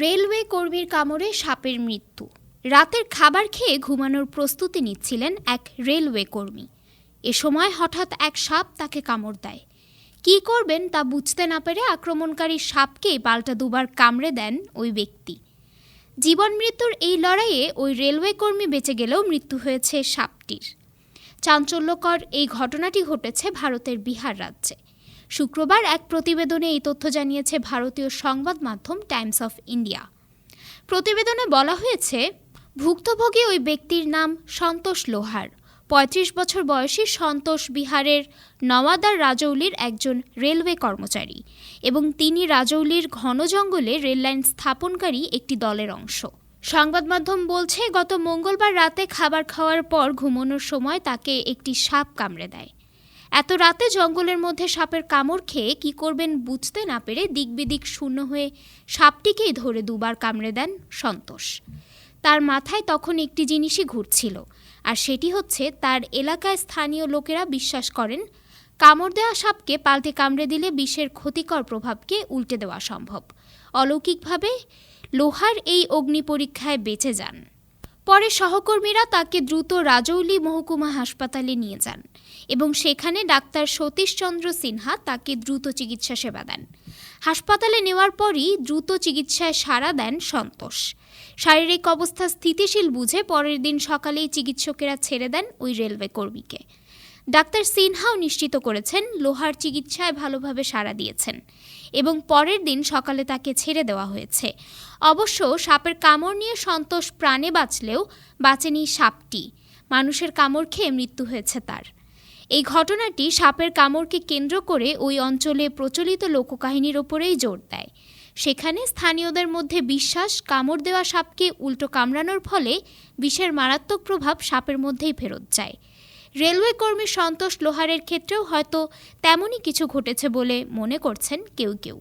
Railway কর্মীর কামড়ে সাপের মৃত্যু। রাতের খাবার খেয়ে ঘুমানোর প্রস্তুতি নিচ্ছিলেন এক রেলওয়ে কর্মী। এ সময় হঠাৎ এক সাপ তাকে কামড় দেয়। কী করবেন তা বুঝতে না পেরে আক্রমণকারী সাপকে পাল্টা দুবার কামড়ে দেন ওই ব্যক্তি। জীবন মৃত্যুর এই লড়াইয়ে ওই রেলওয়ে কর্মী বেঁচে গেলেও মৃত্যু হয়েছে সাপটির। চাঞ্চল্যকর এই ঘটনাটি ঘটেছে ভারতের বিহার রাজ্যে। শুক্রবার এক প্রতিবেদনে এই তথ্য জানিয়েছে ভারতীয় সংবাদ মাধ্যম টাইমস অফ ইন্ডিয়া। প্রতিবেদনে বলা হয়েছে, ভুক্তভোগী ওই ব্যক্তির নাম সন্তোষ লোহার। পঁয়ত্রিশ বছর বয়সী সন্তোষ বিহারের নওয়াদার রাজৌলির একজন রেলওয়ে কর্মচারী এবং তিনি রাজৌলির ঘন জঙ্গলে রেললাইন স্থাপনকারী একটি দলের অংশ। সংবাদ মাধ্যম বলছে, গত মঙ্গলবার রাতে খাবার খাওয়ার পর ঘুমানোর সময় তাকে একটি সাপ কামড়ে দেয়। এত রাতে জঙ্গলের মধ্যে সাপের কামড় খেয়ে কি করবেন বুঝতে না পেরে দিকবিদিক শূন্য হয়ে সাপটিকেই ধরে দুবার কামড়ে দেন সন্তোষ। তার মাথায় তখন একটি জিনিসই ঘুরছিল, আর সেটি হচ্ছে তার এলাকায় স্থানীয় লোকেরা বিশ্বাস করেন, কামড় দেওয়া সাপকে পাল্টে কামড়ে দিলে বিষের ক্ষতিকর প্রভাবকে উল্টে দেওয়া সম্ভব। অলৌকিকভাবে লোহার এই অগ্নি পরীক্ষায় বেঁচে যান। পরে সহকর্মীরা তাকে দ্রুত রাজৌলি মহকুমা হাসপাতালে নিয়ে যান এবং সেখানে ডাক্তার সতীশচন্দ্র সিনহা তাকে দ্রুত চিকিৎসা সেবা দেন। হাসপাতালে নেওয়ার পরই দ্রুত চিকিৎসায় সাড়া দেন সন্তোষ। শারীরিক অবস্থা স্থিতিশীল বুঝে পরের দিন সকালেই চিকিৎসকেরা ছেড়ে দেন ওই রেলওয়ে কর্মীকে। ডাক্তার সিনহাও নিশ্চিত করেছেন লোহার চিকিৎসায় ভালোভাবে সাড়া দিয়েছেন এবং পরের দিন সকালে তাকে ছেড়ে দেওয়া হয়েছে। অবশ্য সাপের কামড় নিয়ে সন্তোষ প্রাণে বাঁচলেও বাঁচেনি সাপটি। মানুষের কামড় খেয়ে মৃত্যু হয়েছে তার। এই ঘটনাটি সাপের কামড়কে কেন্দ্র করে ওই অঞ্চলে প্রচলিত লোককাহিনীর ওপরেই জোর দেয়। সেখানে স্থানীয়দের মধ্যে বিশ্বাস, কামড় দেওয়া সাপকে উল্টো কামড়ানোর ফলে বিষের মারাত্মক প্রভাব সাপের মধ্যেই ফেরত যায়। রেলওয়ে কর্মী সন্তোষ লোহারের ক্ষেত্রেও হয়তো তেমনই কিছু ঘটেছে বলে মনে করছেন কেউ কেউ।